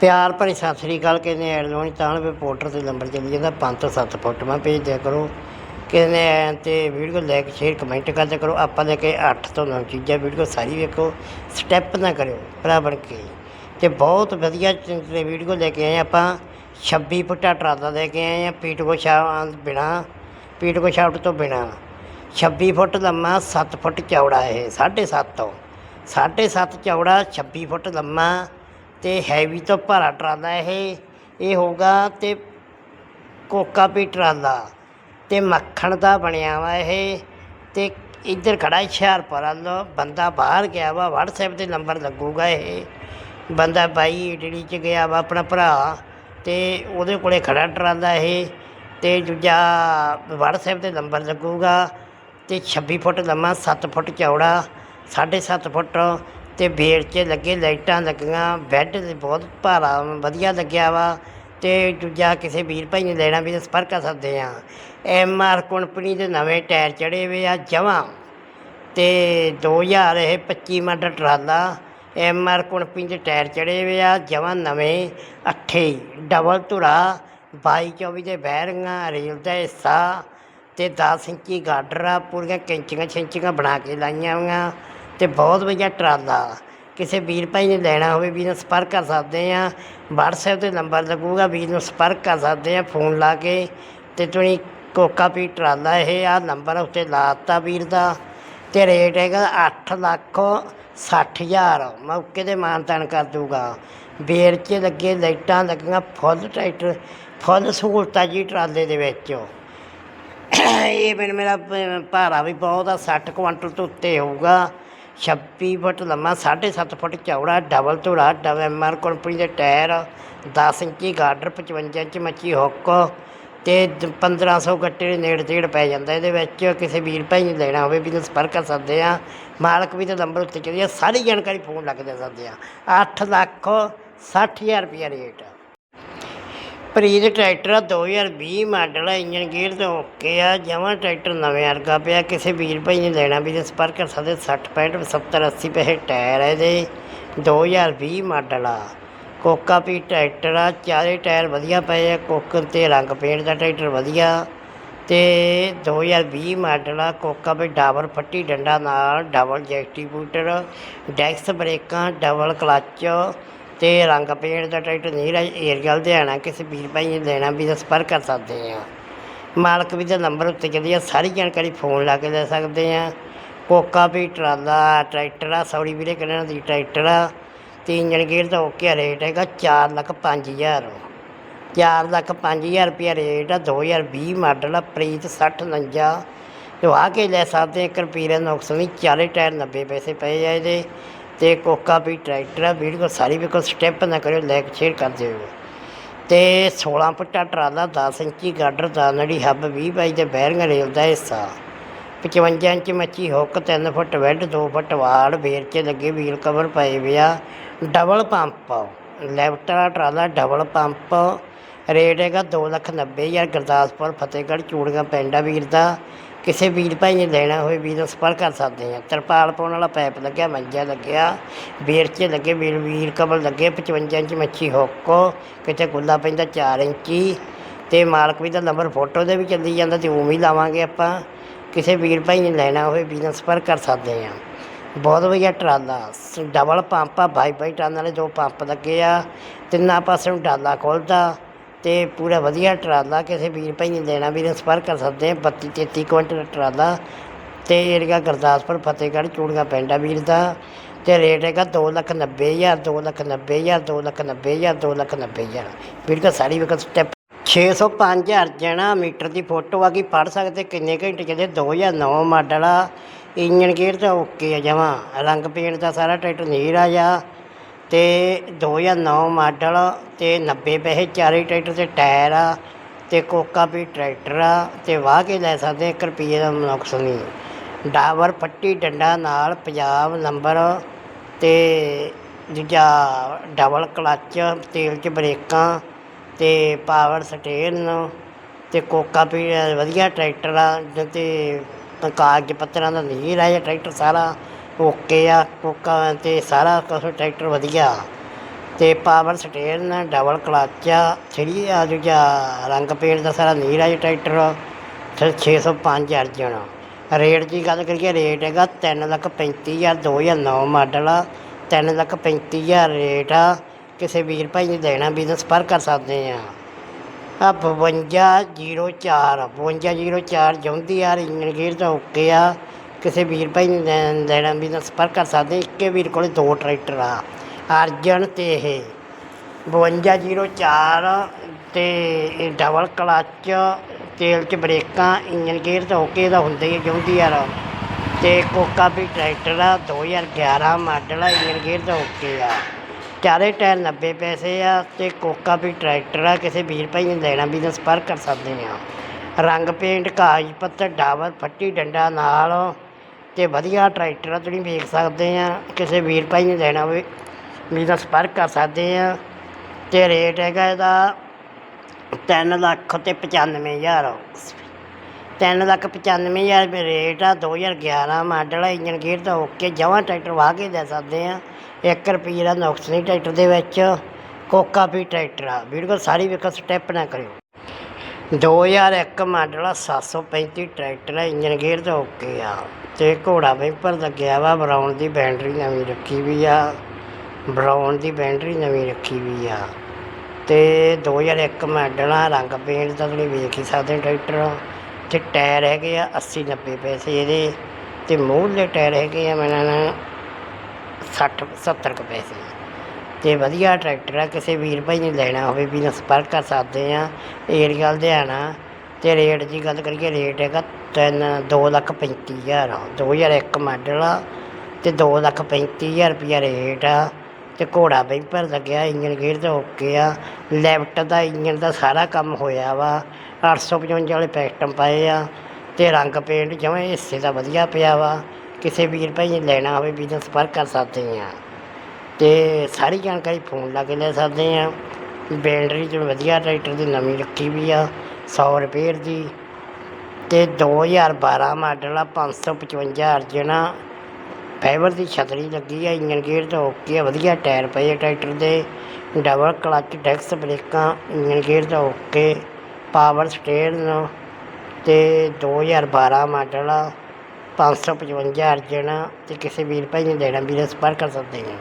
ਪਿਆਰ ਭਰੀ ਸਤਿ ਸ੍ਰੀ ਅਕਾਲ, ਕਹਿੰਦੇ ਐਡ ਲਾਉਣੀ ਤਾਂ ਵੀ ਪੋਰਟਰ ਤੇ ਨੰਬਰ ਚਲੀ ਜਾਂਦਾ 5 ਤੋਂ 7 ਫੋਟੋਆਂ ਭੇਜ ਦਿਆ ਕਰੋ। ਕਹਿੰਦੇ ਐ ਤੇ ਵੀਡੀਓ ਲਾਈਕ, ਸ਼ੇਅਰ, ਕਮੈਂਟ ਕਰਦਿਆ ਕਰੋ। ਆਪਾਂ ਲੈ ਕੇ 8 ਤੋਂ 9 ਚੀਜ਼ਾਂ, ਵੀਡੀਓ ਸਾਰੀ ਵੇਖੋ, ਸਟੈਪ ਨਾ ਕਰਿਓ, ਭਰਾ ਬਣ ਕੇ। ਤੇ ਬਹੁਤ ਵਧੀਆ ਵੀਡੀਓ ਲੈ ਕੇ ਆਏ ਆਪਾਂ। 26 ਫੁੱਟਾ ਟਰਾਲਾ ਲੈ ਕੇ ਆਏ ਆ ਪੀਟਕੋ ਸ਼ਾਹ ਬਿਨਾ ਪੀਟਕੋ ਸ਼ਾਫਟ ਤੋਂ ਬਿਨਾ। 26 ਫੁੱਟ ਲੰਮਾ 7 ਫੁੱਟ ਚੌੜਾ ਇਹ 7.5 ਤੋਂ। 7.5 ਚੌੜਾ 26 ਫੁੱਟ ਲੰਮਾ ਤੇ ਹੈਵੀ ਤੋਂ ਭਰਾ ਟਰਾਲਾ ਇਹ। ਇਹ ਹੋਊਗਾ ਤੇ ਕੋਕਾ ਵੀ ਟਰਾਲਾ ਤੇ ਮੱਖਣ ਦਾ ਬਣਿਆ ਵਾ ਇਹ। ਤੇ ਇੱਧਰ ਖੜਾ ਹੁਸ਼ਿਆਰਪੁਰ ਵੱਲ। ਬੰਦਾ ਬਾਹਰ ਗਿਆ ਵਾ, WhatsApp ਤੇ ਨੰਬਰ ਲੱਗੂਗਾ ਇਹ। ਬੰਦਾ ਬਾਈ ਇਟਲੀ ਚ ਗਿਆ ਵਾ ਆਪਣਾ ਭਰਾ। ਤੇ ਉਹਦੇ ਕੋਲੇ ਖੜਾ ਟਰਾਲਾ ਇਹ। ਤੇ ਦੂਜਾ WhatsApp ਤੇ ਨੰਬਰ ਲੱਗੂਗਾ। ਤੇ 26 ਫੁੱਟ ਲੰਮਾ 7 ਫੁੱਟ ਚੌੜਾ 7.5 ਫੁੱਟ ਤੇ ਬੇੜ 'ਚ ਲੱਗੇ, ਲਾਈਟਾਂ ਲੱਗੀਆਂ, ਬੈੱਡ ਬਹੁਤ ਭਾਰਾ, ਵਧੀਆ ਲੱਗਿਆ ਵਾ। ਤੇ ਦੂਜਾ ਕਿਸੇ ਵੀਰ ਭਾਈ ਨੇ ਲੈਣਾ ਵੀ ਤਾਂ ਸੰਪਰਕ ਕਰ ਸਕਦੇ ਆ। ਐਮ ਆਰ ਕੰਪਨੀ ਦੇ ਨਵੇਂ ਟਾਇਰ ਚੜੇ ਹੋਏ ਆ ਜਮਾਂ। ਤੇ 2000 ਇਹ 25 ਮਾਡਲ ਟਰਾਲਾ ਐਮ ਆਰ ਕੰਪਨੀ ਦੇ ਟਾਇਰ ਚੜੇ ਹੋਏ ਆ ਜਮਾਂ ਨਵੇਂ, ਅੱਠੇ, ਡਬਲ ਧੁਰਾ 22 24 ਦੇ ਬੈਰਿੰਗਾਂ ਰੇਲ ਦਾ ਹਿੱਸਾ ਤੇ 10 ਇੰਚੀ ਗਾਡਰ ਆ, ਪੂਰੀਆਂ ਕੈਂਚੀਆਂ ਛਿੰਚੀਆਂ ਬਣਾ ਕੇ ਲਾਈਆਂ ਹੋਈਆਂ। ਅਤੇ ਬਹੁਤ ਵਧੀਆ ਟਰਾਲਾ। ਕਿਸੇ ਵੀਰ ਭਾਈ ਨੇ ਲੈਣਾ ਹੋਵੇ, ਵੀਰ ਨਾਲ ਸੰਪਰਕ ਕਰ ਸਕਦੇ ਆ ਵਟਸਐਪ ਤੇ ਨੰਬਰ ਲੱਗੂਗਾ, ਵੀਰ ਨੂੰ ਸੰਪਰਕ ਕਰ ਸਕਦੇ ਆ ਫੋਨ ਲਾ ਕੇ। ਅਤੇ ਤੁਸੀਂ ਕੋਕਾ ਪੀ ਟਰਾਲਾ ਇਹ ਆ ਨੰਬਰ ਉੱਤੇ ਦਿੱਤਾ ਵੀਰ ਦਾ। ਅਤੇ ਰੇਟ ਹੈਗਾ ਅੱਠ ਲੱਖ ਸੱਠ ਹਜ਼ਾਰ। ਮੌਕੇ ਤੇ ਮਾਨਤਾਨ ਕਰ ਦੂਗਾ ਬੇਰ 'ਚ ਲੱਗੇ, ਲਾਈਟਾਂ ਲੱਗੀਆਂ, ਫੁੱਲ ਟਰੈਕਟਰ ਫੁੱਲ ਸਹੂਲਤਾਂ ਜੀ ਟਰਾਲੇ ਦੇ ਵਿੱਚ। ਇਹ ਮੈਨੂੰ ਮੇਰਾ ਭਾਰਾ ਵੀ ਬਹੁਤ ਆ 60 ਕੁਆਂਟਲ ਤੋਂ ਉੱਤੇ ਹੋਊਗਾ। 26 ਫੁੱਟ ਲੰਮਾ 7.5 ਫੁੱਟ ਚੌੜਾ, ਡਬਲ ਧੂੜਾ, ਡਬਲ ਐਮਆਰ ਕੰਪਨੀ ਦੇ ਟਾਇਰ 10 ਇੰਚੀ ਗਾਰਡਰ 55 ਇੰਚ ਮੱਛੀ ਹੁੱਕ ਤੇ ਦ- 1500 ਗੱਟੇ ਦੇ ਨੇੜੇ ਤੇੜ ਪੈ ਜਾਂਦਾ। ਇਹਦੇ ਵਿੱਚ ਕਿਸੇ ਵੀਰ ਭਾਈ ਨੇ ਲੈਣਾ ਹੋਵੇ ਵੀ ਤਾਂ ਸੰਪਰਕ ਕਰ ਸਕਦੇ ਆ। ਮਾਲਕ ਵੀ ਤੇ ਨੰਬਰ ਉੱਤੇ ਚੱਲੀ ਆ, ਸਾਰੀ ਜਾਣਕਾਰੀ ਫੋਨ ਲੱਗ ਦੇ ਸਕਦੇ ਆ। 8 ਲੱਖ 60000 ਰੁਪਿਆ ਰੇਟ ਪ੍ਰੀਤ ਟਰੈਕਟਰ ਆ 2020 ਮਾਡਲ ਆ ਇੰਜਨ ਗੇਅਰ ਤੇ ਓਕੇ ਆ, ਜਮਾਂ ਟਰੈਕਟਰ ਨਵੇਂ ਵਰਗਾ ਪਿਆ, ਕਿਸੇ ਵੀਰ ਭਾਈ ਨੇ ਲੈਣਾ ਵੀ ਤੇ ਸੰਪਰਕ ਕਰ ਸਕਦੇ 60 65 70 80 ਪੈਸੇ ਟਾਇਰ ਹੈ ਇਹਦੇ 2020 ਮਾਡਲ ਆ। ਕੋਕਾ ਪੀ ਟਰੈਕਟਰ ਆ, ਚਾਰੇ ਟਾਇਰ ਵਧੀਆ ਪਏ ਆ, ਕੋਕ ਤੇ ਰੰਗ ਪੇਂਟ ਦਾ ਟਰੈਕਟਰ ਵਧੀਆ, ਤੇ 2020 ਮਾਡਲ ਆ, ਕੋਕਾ ਪੀ ਡਬਲ ਫੱਟੀ ਡੰਡਾ ਨਾਲ, ਡਬਲ ਜੈਕਟੀਬੂਟਰ ਡੈਕਸ ਬ੍ਰੇਕਾਂ, ਡਬਲ ਕਲੱਚ ਤੇ ਰੰਗ ਪੇਂਟ ਦਾ ਟਰੈਕਟਰ ਨੀਰਜ ਏਰੀਅਲ ਲੁਧਿਆਣਾ ਕਿਸੇ ਵੀਰ ਭਾਈ ਨੇ ਲੈਣਾ ਵੀ ਤਾਂ ਸੰਪਰਕ ਕਰ ਸਕਦੇ ਆ। ਮਾਲਕ ਵੀ ਦਾ ਨੰਬਰ ਉੱਤੇ ਚੱਲੀ ਆ, ਸਾਰੀ ਜਾਣਕਾਰੀ ਫੋਨ ਲਾ ਕੇ ਲੈ ਸਕਦੇ ਆ। ਕੋਕਾ ਵੀ ਟਰਾਲਾ, ਟਰੈਕਟਰ ਆ ਸੌੜੀ ਵੀਰੇ ਕਿਹਨਾਂ ਦੀ ਟਰੈਕਟਰ ਆ। ਤੇ ਇੰਜਨ ਗੇਅਰ ਦਾ ਓਕੇ ਰੇਟ ਹੈਗਾ 4 ਲੱਖ 5000 4 ਲੱਖ 5000 ਰੁਪਇਆ ਰੇਟ ਆ 2020 ਮਾਡਲ ਆ, ਪ੍ਰੀਤ 60 49 ਲਵਾ ਕੇ ਲੈ ਸਕਦੇ ਇੱਕ ਰੁਪਈਏ ਦਾ ਨੁਕਸ ਨਹੀਂ ਚਾਰੇ ਟਾਇਰ 90 ਪੈਸੇ ਪਏ ਆ ਇਹਦੇ। ਤੇ ਕੋਕਾ ਵੀ, ਟਰੈਕਟਰ ਆ ਵੀਡੀਓ ਸਾਰੀ ਵੀ ਕੋਈ ਸਟੈਪ ਨਾ ਕਰਿਓ ਲਾਈਕ ਸ਼ੇਅਰ ਕਰ ਦਿਓ ਤੇ 16 ਫੁੱਟਾ ਟਰਾਲਾ 10 ਇੰਚੀ ਗਾਡਰ ਦਾ ਨੜੀ ਹੱਬ 20 ਬਾਈ ਦੇ ਬੈਰਿੰਗ ਰੇਲ ਦਾ ਹਿੱਸਾ। 55 ਇੰਚ ਮੱਛੀ ਹੁੱਕ 3 ਫੁੱਟ ਵੈਡ 2 ਫੁੱਟ ਵਾੜ ਬੇਰ 'ਚ ਲੱਗੇ, ਵੀਲ ਕਵਰ ਪਏ ਵਿਆ ਡਬਲ ਪੰਪ ਲੈਫਟ ਵਾਲਾ ਟਰਾਲਾ ਡਬਲ ਪੰਪ, ਰੇਟ ਹੈਗਾ ਦੋ ਲੱਖ ਨੱਬੇ ਹਜ਼ਾਰ, ਗੁਰਦਾਸਪੁਰ, ਫਤਿਹਗੜ੍ਹ, ਚੂੜੀਆਂ ਪਿੰਡ ਆ ਵੀਰ ਦਾ। ਕਿਸੇ ਵੀਰ ਭਾਈ ਨੇ ਲੈਣਾ ਹੋਵੇ ਵੀਰ ਨਾਲ ਸੰਪਰਕ ਕਰ ਸਕਦੇ ਆ ਤਰਪਾਲ ਪਾਉਣ ਵਾਲਾ ਪਾਈਪ ਲੱਗਿਆ, ਮੰਜਾ ਲੱਗਿਆ ਬੇਰ ਲੱਗੇ, ਵੀਰ ਵੀਰ ਕਬਲ ਲੱਗੇ 55 ਇੰਚ ਮੱਛੀ ਹੋਕੋ, ਕਿਤੇ ਗੁੱਲਾ ਪੈਂਦਾ 4 ਇੰਚੀ, ਤੇ ਮਾਲਕ ਵੀ ਦਾ ਨੰਬਰ ਫੋਟੋ ਦੇ ਵੀ ਚੱਲੀ ਜਾਂਦਾ ਤੇ ਉਵੇਂ ਹੀ ਲਾਵਾਂਗੇ ਆਪਾਂ। ਕਿਸੇ ਵੀਰ ਭਾਈ ਨੇ ਲੈਣਾ ਹੋਵੇ ਵੀਰ ਨਾਲ ਸੰਪਰਕ ਕਰ ਸਕਦੇ ਆ ਬਹੁਤ ਵਧੀਆ ਟਰਾਲਾ ਡਬਲ ਪੰਪ ਆ ਬਾਈ ਬਾਈ ਟਨ ਵਾਲੇ ਦੋ ਪੰਪ ਲੱਗੇ ਆ, ਤਿੰਨਾਂ ਪਾਸੇ ਨੂੰ ਡਾਲਾ ਖੋਲਦਾ ਤੇ ਪੂਰਾ ਵਧੀਆ ਟਰਾਲਾ ਕਿਸੇ ਵੀਰ ਭਾਈ ਨੇ ਲੈਣਾ ਵੀਰ ਸੰਪਰਕ ਕਰ ਸਕਦੇ ਆ 32 33 ਕੁਇੰਟਲ ਦਾ ਟਰਾਲਾ। ਤੇ ਏਰੀਆ ਗੁਰਦਾਸਪੁਰ, ਫਤਿਹਗੜ੍ਹ, ਚੂੜੀਆਂ ਪਿੰਡ ਆ ਵੀਰ ਦਾ। ਤੇ ਰੇਟ ਹੈਗਾ ਦੋ ਲੱਖ ਨੱਬੇ ਹਜ਼ਾਰ, ਦੋ ਲੱਖ ਨੱਬੇ ਹਜ਼ਾਰ, ਦੋ ਲੱਖ ਨੱਬੇ ਹਜ਼ਾਰ, ਦੋ ਲੱਖ ਨੱਬੇ ਹਜ਼ਾਰ। ਵੀਰ ਦਾ ਸਾਰੀ ਵਿਕਲ ਸਟੈਪ 605 ਜਣਾ ਮੀਟਰ ਦੀ ਫੋਟੋ ਆ ਗਈ ਪੜ ਸਕਦੇ ਕਿੰਨੇ ਘੰਟੇ ਚੱਲੇ 2009 ਮਾਡਲ ਆ। ਇੰਜਨ ਗੇਅਰ ਤਾਂ ਓਕੇ ਆ ਜਮਾ। ਰੰਗ ਪੇਂਟ ਦਾ ਸਾਰਾ ਟਰੈਕਟਰ ਨੀਰ ਆ ਜਾ ਤੇ 2009 ਮਾਡਲ ਅਤੇ ਨੱਬੇ ਪੈਸੇ ਚਾਰੇ ਟਰੈਕਟਰ ਤੇ ਟਾਇਰ ਆ ਅਤੇ ਕੋਕਾ ਵੀ ਟਰੈਕਟਰ ਆ ਅਤੇ ਵਾਹ ਕੇ ਲੈ ਸਕਦੇ ਇੱਕ ਰੁਪਈਏ ਦਾ ਨੁਕਸ ਨਹੀਂ। ਡਾਵਰ ਪੱਟੀ ਡੰਡਾ ਨਾਲ ਪੰਜਾਬ ਨੰਬਰ ਅਤੇ ਦੂਜਾ ਡਬਲ ਕਲੱਚ, ਤੇਲ 'ਚ ਬਰੇਕਾਂ ਅਤੇ ਪਾਵਰ ਸਟੇਨ ਅਤੇ ਕੋਕਾ ਵੀ ਵਧੀਆ ਟਰੈਕਟਰ ਆ ਤੇ ਕਾਗਜ਼ ਪੱਤਰਾਂ ਦਾ ਨਹੀਂ ਰਿਹਾ ਟਰੈਕਟਰ ਸਾਰਾ। ਓਕੇ ਆ ਕੋਕਾ ਤੇ ਸਾਰਾ ਕੁਛ ਟਰੈਕਟਰ ਵਧੀਆ। ਤੇ ਪਾਵਰ ਸਟੇਰਨ ਡਬਲ ਕਲੱਚ ਆ ਥਰੀ ਆ ਦੂਜਾ ਰੰਗ ਪੇਂਟ ਦਾ ਸਾਰਾ ਨੀਰਾਜ ਟਰੈਕਟਰ ਤੇ 605 ਅਰਜਨ। ਰੇਟ ਦੀ ਗੱਲ ਕਰੀਏ, ਰੇਟ ਹੈਗਾ ਤਿੰਨ ਲੱਖ ਪੈਂਤੀ ਹਜ਼ਾਰ, ਦੋ ਹਜ਼ਾਰ ਨੌ ਮਾਡਲ ਆ, ਤਿੰਨ ਲੱਖ ਪੈਂਤੀ ਹਜ਼ਾਰ ਰੇਟ ਆ। ਕਿਸੇ ਵੀਰ ਭਾਈ ਨੂੰ ਦੇਣਾ ਬਿਜਨਸ ਪਰ ਕਰ ਸਕਦੇ ਆ। ਆ 5204 5204 ਜੌਂਦੀ ਯਾਰ ਇੰਜਨ ਗੇਅਰ ਤਾਂ ਓਕੇ ਆ। ਕਿਸੇ ਵੀਰ ਭਾਈ ਨੂੰ ਲੈ- ਲੈਣਾ ਵੀ ਤਾਂ ਸੰਪਰਕ ਕਰ ਸਕਦੇ। ਇੱਕੇ ਵੀਰ ਕੋਲੇ ਦੋ ਟਰੈਕਟਰ ਆ, ਅਰਜਨ ਤੇ ਇਹ 5204 ਤੇ ਇਹ ਡਬਲ ਕਲੱਚ ਤੇਲ 'ਚ ਬ੍ਰੇਕਾਂ ਇੰਜਨ ਗੇਅਰ ਤਾਂ ਓਕੇ ਦਾ ਹੁੰਦਾ ਹੀ ਜੌਂਦੀ ਯਾਰ ਤੇ ਕੋਕਾ ਵੀ ਟਰੈਕਟਰ ਆ 2011 ਮਾਡਲ ਆ ਇੰਜਨ ਗੇਅਰ ਤਾਂ ਓਕੇ ਆ। ਚਾਰੇ ਟਾਇਰ 90 ਪੈਸੇ ਆ ਤੇ ਕੋਕਾ ਵੀ ਟਰੈਕਟਰ ਆ, ਕਿਸੇ ਵੀਰ ਭਾਈ ਨੂੰ ਲੈਣਾ ਵੀ ਤਾਂ ਸੰਪਰਕ ਕਰ ਸਕਦੇ ਆ। ਰੰਗ ਪੇਂਟ, ਕਾਗਜ਼ ਪੱਤਰ, ਡਾਬਰ, ਫੱਟੀ ਡੰਡਾ ਨਾਲ ਤੇ ਵਧੀਆ ਟਰੈਕਟਰ ਆ ਤੁਸੀਂ ਵੇਖ ਸਕਦੇ ਆ, ਕਿਸੇ ਵੀਰ ਭਾਈ ਨੇ ਲੈਣਾ ਹੋਵੇ ਵੀ ਤਾਂ ਸੰਪਰਕ ਕਰ ਸਕਦੇ ਆ। ਤੇ ਰੇਟ ਹੈਗਾ ਇਹਦਾ ਤਿੰਨ ਲੱਖ ਤੇ ਪਚਾਨਵੇਂ ਹਜ਼ਾਰ। ਤਿੰਨ ਲੱਖ ਪਚਾਨਵੇਂ ਹਜ਼ਾਰ ਰੁਪਏ ਰੇਟ ਆ 2011 ਮਾਡਲ ਆ ਇੰਜਨ ਗੇਅਰ ਦਾ ਓਕੇ ਜਮਾਂ ਟਰੈਕਟਰ ਵਾਹ ਕੇ ਦੇ ਸਕਦੇ ਆ। 1 ਰੁਪਈਏ ਦਾ ਨੁਕਸ ਨਹੀਂ ਟਰੈਕਟਰ ਦੇ ਵਿੱਚ, ਕੋਕਾ ਵੀ ਟਰੈਕਟਰ ਆ। ਵੀਡੀਓ ਸਾਰੀ ਵੇਖੋ, ਸਟੈਪ ਨਾ ਕਰਿਓ। 2001 ਮਾਡਲ ਆ 735 ਟਰੈਕਟਰ ਆ ਇੰਜਨ ਗੇਅਰ ਤਾਂ ਓਕੇ ਆ। ਤੇ ਘੋੜਾ ਵੈਂਪਰ ਲੱਗਿਆ ਵਾ ਬਰਾਊਨ ਦੀ ਬੈਟਰੀ ਨਵੀਂ ਰੱਖੀ ਵੀ ਆ। ਬਰਾਊਨ ਦੀ ਬੈਟਰੀ ਨਵੀਂ ਰੱਖੀ ਵੀ ਆ। ਤੇ 2001 ਮਾਡਲ ਆ, ਰੰਗ ਪੇਂਟ ਤਾਂ ਤੁਸੀਂ ਵੇਖ ਹੀ ਸਕਦੇ ਟਰੈਕਟਰ ਤੇ ਟਾਇਰ ਹੈਗੇ ਆ 80 90 ਪੈਸੇ ਇਹਦੇ। ਤੇ ਮੂਹਰਲੇ ਟਾਇਰ ਹੈਗੇ ਆ ਮੈਨੂੰ ਨਾ 60 70 ਕੁ ਪੈਸੇ। ਤੇ ਵਧੀਆ ਟਰੈਕਟਰ ਆ, ਕਿਸੇ ਵੀਰ ਭਾਈ ਨੇ ਲੈਣਾ ਹੋਵੇ, ਵੀ ਨਾਲ ਸੰਪਰਕ ਕਰ ਸਕਦੇ ਆ ਏਰੀਆ ਲੁਧਿਆਣਾ ਤੇ ਰੇਟ ਦੀ ਗੱਲ ਕਰੀਏ, ਰੇਟ ਹੈਗਾ ਤਿੰਨ, ਦੋ ਲੱਖ ਪੈਂਤੀ ਹਜ਼ਾਰ 2001 ਮਾਡਲ ਆ, ਤੇ ਦੋ ਲੱਖ ਪੈਂਤੀ ਹਜ਼ਾਰ ਰੁਪਈਆ ਰੇਟ ਆ। ਤੇ ਘੋੜਾ ਬੈਂਪਰ ਲੱਗਿਆ ਇੰਜਨ ਗੇਅਰ ਤਾਂ ਓਕੇ ਆ ਲੈਫਟ ਦਾ ਇੰਜਨ ਦਾ ਸਾਰਾ ਕੰਮ ਹੋਇਆ ਵਾ 855 ਵਾਲੇ ਪੈਸਟਮ ਪਾਏ ਆ, ਤੇ ਰੰਗ ਪੇਂਟ ਜਿਵੇਂ ਹਿੱਸੇ ਦਾ ਵਧੀਆ ਪਿਆ ਵਾ, ਕਿਸੇ ਵੀਰ ਭਾਈ ਨੇ ਲੈਣਾ ਹੋਵੇ ਬਿਜਨਸ ਪਰ ਕਰ ਸਕਦੇ ਆ ਅਤੇ ਸਾਰੀ ਜਾਣਕਾਰੀ ਫੋਨ ਲਾ ਕੇ ਲੈ ਸਕਦੇ ਹਾਂ। ਬੈਟਰੀ ਚ ਵਧੀਆ ਟਰੈਕਟਰ ਦੀ ਨਵੀਂ ਰੱਖੀ ਵੀ ਆ 100 ਰੁਪਏ ਦੀ। ਅਤੇ ਦੋ ਹਜ਼ਾਰ ਬਾਰ੍ਹਾਂ ਮਾਡਲ ਆ 555 ਅਰਜਨ ਆ। ਫਾਈਬਰ ਦੀ ਛਤਰੀ ਲੱਗੀ ਆ ਇੰਜਨ ਗੇਅਰ ਤਾਂ ਓਕੇ ਆ, ਵਧੀਆ ਟਾਇਰ ਪਏ ਆ ਟਰੈਕਟਰ ਦੇ। ਡਬਲ ਕਲਚ ਡੈਕਸ ਬ੍ਰੇਕਾਂ ਇੰਜਨ ਗੇਅਰ ਤਾਂ ਓਕੇ ਪਾਵਰ ਸਟੇਅਰਿੰਗ ਤੇ 2012 ਮਾਡਲ ਆ 555 ਅਰਜਨ ਆ। ਤੇ ਕਿਸੇ ਵੀਰ ਭਾਈ ਨੇ ਦੇਣਾ, ਵੀਰ ਸੰਪਰਕ ਕਰ ਸਕਦੇ ਆ।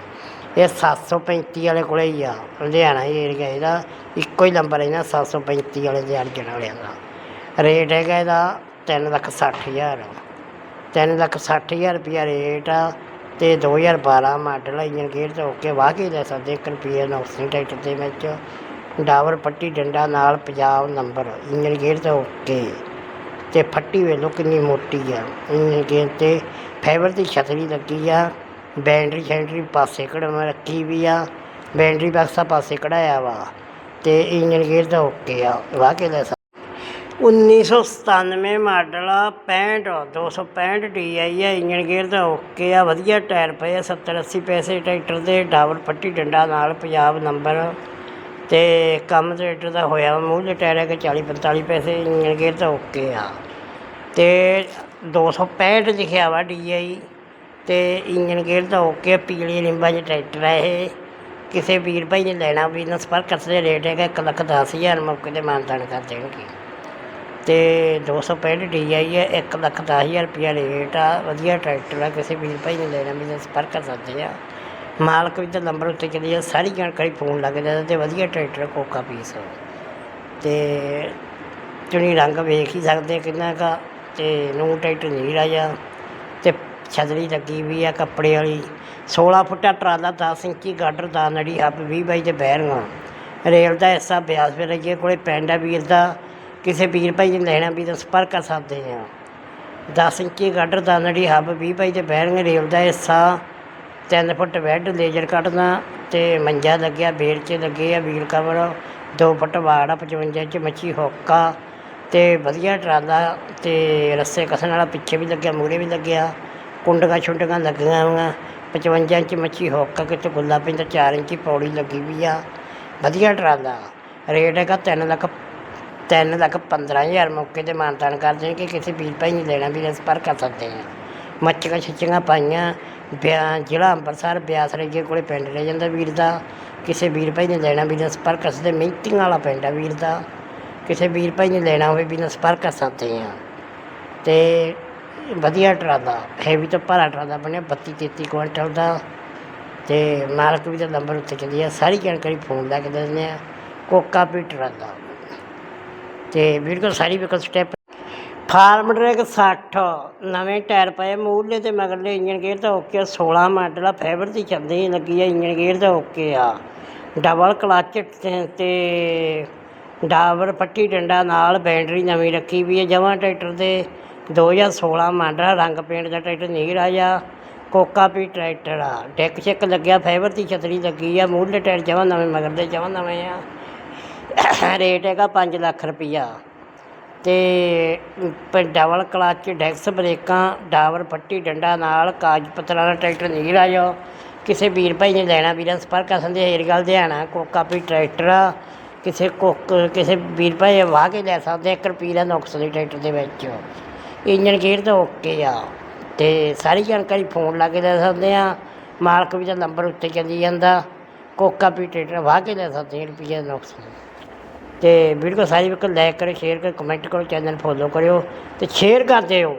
ਇਹ 735 ਵਾਲੇ ਕੋਲੇ ਹੀ ਆ। ਲੁਧਿਆਣਾ ਏਰੀਆ ਇਹਦਾ, ਇੱਕੋ ਹੀ ਨੰਬਰ ਹੈ ਨਾ 735 ਵਾਲੇ ਦੇ ਅਰਜਨ ਵਾਲਿਆਂ ਦਾ ਰੇਟ ਹੈਗਾ ਇਹਦਾ ਤਿੰਨ ਲੱਖ ਸੱਠ ਹਜ਼ਾਰ। ਤਿੰਨ ਲੱਖ ਸੱਠ ਹਜ਼ਾਰ ਰੁਪਈਆ ਰੇਟ ਆ ਤੇ 2012 ਮਾਡਲ ਆ ਇੰਜਨ ਗੇਅਰ ਤੋਂ ਓਕੇ ਵਾਹ ਕੇ ਲੈ ਸਕਦੇ ਇੱਕ ਰੁਪਈਆ ਨੌਕਸੀ ਟਰੈਕਟਰ ਦੇ ਵਿੱਚ ਡਾਵਰ ਪੱਟੀ ਡੰਡਾ ਨਾਲ ਪੰਜਾਬ ਨੰਬਰ ਇੰਜਨ ਗੇਅਰ ਤੋਂ ਓਕੇ ਤੇ ਫੱਟੀ ਵੇਖ ਲਓ ਕਿੰਨੀ ਮੋਟੀ ਆ ਇੰਜਨ ਗੇਅਰ ਤੇ ਫਾਈਬਰ ਦੀ ਛਤਰੀ ਲੱਗੀ ਆ। ਬੈਂਡਰੀ ਸ਼ੈਂਡਰੀ ਪਾਸੇ ਕਢਵਾ ਰੱਖੀ ਵੀ ਆ, ਬੈਂਡਰੀ ਬਕਸਾ ਪਾਸੇ ਕਢਾਇਆ ਵਾ ਤੇ ਇੰਜਨ ਗੇਅਰ ਤਾਂ ਓਕੇ ਆ, ਵਾਹ ਕੇ ਲੈ ਸਕਦੇ 1997 ਮਾਡਲ ਆ 65 265 DI ਆ ਇੰਜਨ ਗੇਅਰ ਦਾ ਓਕੇ ਆ, ਵਧੀਆ ਟਾਇਰ ਪਏ ਆ 70 80 ਪੈਸੇ ਟਰੈਕਟਰ ਦੇ ਡਬਲ ਪੱਟੀ ਡੰਡਾ ਨਾਲ ਪੰਜਾਬ ਨੰਬਰ ਤੇ ਕੰਮ ਟਰੈਕਟਰ ਦਾ ਹੋਇਆ ਮੂਹਰੇ ਟਾਇਰ ਹੈ ਕਿ 40 45 ਪੈਸੇ ਇੰਜਨ ਗੇਅਰ ਦਾ ਓਕੇ ਆ। ਤੇ 265 ਲਿਖਿਆ ਵਾ DI ਅਤੇ ਇੰਜਨ ਗੇਅਰ ਤਾਂ ਓਕੇ ਪੀਲੀ ਲਿੰਬਾਂ 'ਚ ਟਰੈਕਟਰ ਆ ਇਹ। ਕਿਸੇ ਵੀਰ ਭਾਈ ਨੇ ਲੈਣਾ ਵੀ ਨਾ ਸੰਪਰਕ ਕਰ ਰੇਟ ਹੈਗਾ ਇੱਕ ਲੱਖ ਦਸ ਹਜ਼ਾਰ, ਮੌਕੇ ਤੇ ਮਾਨਤਾਨ ਕਰ ਦੇਣਗੇ। ਤੇ 265 DI ਹੈ ਇੱਕ ਲੱਖ ਦਸ ਹਜ਼ਾਰ ਰੁਪਇਆ ਰੇਟ ਆ, ਵਧੀਆ ਟਰੈਕਟਰ ਆ, ਕਿਸੇ ਵੀਰ ਭਾਈ ਨੇ ਲੈਣਾ ਵੀ ਤਾਂ ਸੰਪਰਕ ਕਰ ਸਕਦੇ ਆ। ਮਾਲਕ ਵੀ ਤਾਂ ਨੰਬਰ ਉੱਤੇ ਚਲੀ ਜਾ ਸਾਰੀ ਜਾਣਕਾਰੀ ਫੋਨ ਲੱਗ ਜਾਂਦਾ ਤੇ ਵਧੀਆ ਟਰੈਕਟਰ ਕੋਕਾ ਪੀਸ ਤੇ ਚੁਣੀ ਰੰਗ ਵੇਖ ਹੀ ਸਕਦੇ ਕਿੰਨਾ ਕਾ ਤੇ ਨੂੰ ਟਰੈਕਟਰ ਨਹੀਂ ਰਾਜਾ ਤੇ ਲੱਗੀ ਵੀ ਆ ਕੱਪੜੇ ਵਾਲੀ। 16 ਫੁੱਟਾ ਟਰਾਲਾ 10 ਇੰਚੀ ਗਾਡਰ ਦਾ ਨੜੀ ਹੱਬ 20 ਬਾਈ ਤੇ ਬੈਰੀਆਂ ਰੇਲ ਦਾ ਹਿੱਸਾ ਬਿਆਸ ਫਿਰ ਰਹੀਏ ਕੋਲੇ ਪਿੰਡ ਆ ਵੀਰ ਦਾ, ਕਿਸੇ ਵੀਰ ਭਾਈ ਨੇ ਲੈਣਾ ਵੀ ਤਾਂ ਸੰਪਰਕ ਕਰ ਸਕਦੇ ਆ। 10 ਇੰਚੀ ਗਾਡਰ ਦਾ ਨੜੀ ਹੱਬ 20 ਬਾਈ ਤੇ ਬੈਰੀਆਂ ਰੇਲ ਦਾ ਹਿੱਸਾ 3 ਫੁੱਟ ਬੈੱਡ ਲੇਜ਼ਰ ਕੱਟਦਾ ਤੇ ਮੰਜਾ ਲੱਗਿਆ ਬੇਲ 'ਚ ਲੱਗੇ ਆ, ਵੀਲ ਕਵਰ 2 ਫੁੱਟ ਵਾੜ ਆ 55 ਇੰਚ ਮੱਛੀ ਹੋਕਾ ਤੇ ਵਧੀਆ ਟਰਾਲਾ ਤੇ ਰੱਸੇ ਕਸਣ ਵਾਲਾ ਪਿੱਛੇ ਵੀ ਲੱਗਿਆ, ਮੂਹਰੇ ਵੀ ਲੱਗਿਆ। ਕੁੰਡਗਾ ਛੁੰਡਗਾ ਲੱਗੀਆਂ ਹੋਈਆਂ। 55 ਇੰਚ ਮੱਛੀ ਹੋਕਾ ਕਿਤੇ ਗੁੱਲਾ ਪੈਂਦਾ 4 ਇੰਚੀ ਪੌੜੀ ਲੱਗੀ ਵੀ ਆ। ਵਧੀਆ ਟਰਾਲਾ ਰੇਟ ਹੈਗਾ 3 ਲੱਖ 3 ਲੱਖ 15000 ਮੌਕੇ ਤੇ ਮਾਨਤਾਨ ਕਰਦੇ ਨੇ ਕਿ ਕਿਸੇ ਵੀਰ ਭਾਈ ਨੇ ਲੈਣਾ ਵੀ ਸੰਪਰਕ ਕਰ ਸਕਦੇ ਆ। ਮੱਛੀਆਂ ਛਿੱਚੀਆਂ ਪਾਈਆਂ। ਬਿਆ, ਜ਼ਿਲ੍ਹਾ ਅੰਮ੍ਰਿਤਸਰ ਬਿਆਸ ਰੇਗੇ ਕੋਲੇ ਪਿੰਡ ਰਹਿ ਜਾਂਦਾ ਵੀਰ ਦਾ। ਕਿਸੇ ਵੀਰ ਭਾਈ ਨੇ ਲੈਣਾ ਵੀ ਸੰਪਰਕ ਕਰ ਸਕਦੇ ਮਿਹਨਤੀਆਂ ਵਾਲਾ ਪਿੰਡ ਆ ਵੀਰ ਦਾ। ਕਿਸੇ ਵੀਰ ਭਾਈ ਨੇ ਲੈਣਾ ਹੋਵੇ ਵੀ ਸੰਪਰਕ ਕਰ ਸਕਦੇ ਆ। ਤੇ ਵਧੀਆ ਟਰਾਲਾ ਹੈਵੀ ਤਾਂ ਭਾਰਾ ਟਰਾਲਾ ਬਣਿਆ 32 33 ਕੁਇੰਟਲ ਦਾ ਤੇ ਮਾਲਕ ਵੀ ਦਾ ਨੰਬਰ ਉੱਤੇ ਚੱਲੀ ਆ, ਸਾਰੀ ਜਾਣਕਾਰੀ ਫੋਨ ਲਾ ਕੇ ਦਿੰਦੇ ਆ, ਕੋਕਾ ਵੀ ਟਰਾਲਾ ਤੇ ਵੀਰ ਸਾਰੀ ਬਿਲਕੁਲ ਸਟੈਪ ਫਾਰਮ ਟਰੈਕ 60 ਨਵੇਂ ਟਾਇਰ ਪਏ ਮੂਹਰਲੇ ਤੇ ਮਗਰਲੇ ਇੰਜਨ ਗੇਅਰ ਤਾਂ ਓਕੇ ਆ 16 ਮਾਡਲ ਆ ਫਾਈਬਰ ਦੀ ਚੱਲਦੀ ਲੱਗੀ ਆ ਇੰਜਨ ਗੇਅਰ ਤਾਂ ਓਕੇ ਆ। ਡਬਲ ਕਲਚ ਤੇ ਤੇ ਡਾਬਰ ਪੱਟੀ ਡੰਡਾ ਨਾਲ ਬੈਟਰੀ ਨਵੀਂ ਰੱਖੀ ਵੀ ਹੈ ਜਮਾਂ ਟਰੈਕਟਰ ਦੇ 2016 ਮਾਡਲ ਆ, ਰੰਗ ਪੇਂਟ ਦਾ ਟਰੈਕਟਰ ਨਹੀਂ ਰਾਜਾ ਕੋਕਾ ਵੀ ਟਰੈਕਟਰ ਆ। ਡੈਕ ਚੈੱਕ ਲੱਗਿਆ ਫਾਈਬਰ ਦੀ ਛਤਰੀ ਲੱਗੀ ਆ ਮੂਹਰਲੇ ਟਾਇਰ ਜਮਾਂ ਨਵੇਂ ਮਗਰ ਦੇ ਜਮਾਂ ਨਵੇਂ ਆ। ਰੇਟ ਹੈਗਾ 5 ਲੱਖ ਰੁਪਈਆ। ਤੇ ਡਬਲ ਕਲਚ ਡੈਕਸ ਬ੍ਰੇਕਾਂ ਡਾਵਰ ਪੱਟੀ ਡੰਡਾ ਨਾਲ ਕਾਜ ਪੱਤਰਾਂ ਦਾ ਟਰੈਕਟਰ ਨਹੀਂ ਰਾਜਾ। ਕਿਸੇ ਵੀਰ ਭਾਈ ਨੇ ਲੈਣਾ ਵੀਰਾਂ ਸੰਪਰਕ ਕਰ ਸਕਦੇ ਹੇਰ ਗੱਲ ਧਿਆਣਾ ਕੋਕਾ ਵੀ ਟਰੈਕਟਰ ਆ। ਕਿਸੇ ਕੋਕ ਕਿਸੇ ਵੀਰ ਭਾਈ ਵਾਹ ਕੇ ਲੈ ਸਕਦੇ 1 ਰੁਪਈਏ ਦਾ ਨੁਕਸ ਨਹੀਂ ਟਰੈਕਟਰ ਦੇ ਵਿੱਚ। ਇੰਜਨ ਗੇਅਰ ਤਾਂ ਓਕੇ ਆ। ਅਤੇ ਸਾਰੀ ਜਾਣਕਾਰੀ ਫੋਨ ਲਾ ਕੇ ਲੈ ਸਕਦੇ ਹਾਂ ਮਾਲਕ ਵੀ ਦਾ ਨੰਬਰ ਉੱਤੇ ਚੱਲੀ ਜਾਂਦਾ। ਕੋਕਾ ਵੀ ਟਰੈਕਟਰ ਵਾਹ ਕੇ ਲੈ ਸਕਦੇ ਰੁਪਈਏ ਦਾ ਨੁਕਸ। ਤੇ ਵੀਡੀਓ ਸਾਰੀ ਵੇਖੋ ਲਾਈਕ ਕਰੋ ਸ਼ੇਅਰ ਕਰੋ ਕਮੈਂਟ ਕਰੋ ਚੈਨਲ ਫੋਲੋ ਕਰਿਓ ਤੇ ਸ਼ੇਅਰ ਕਰ ਦਿਓ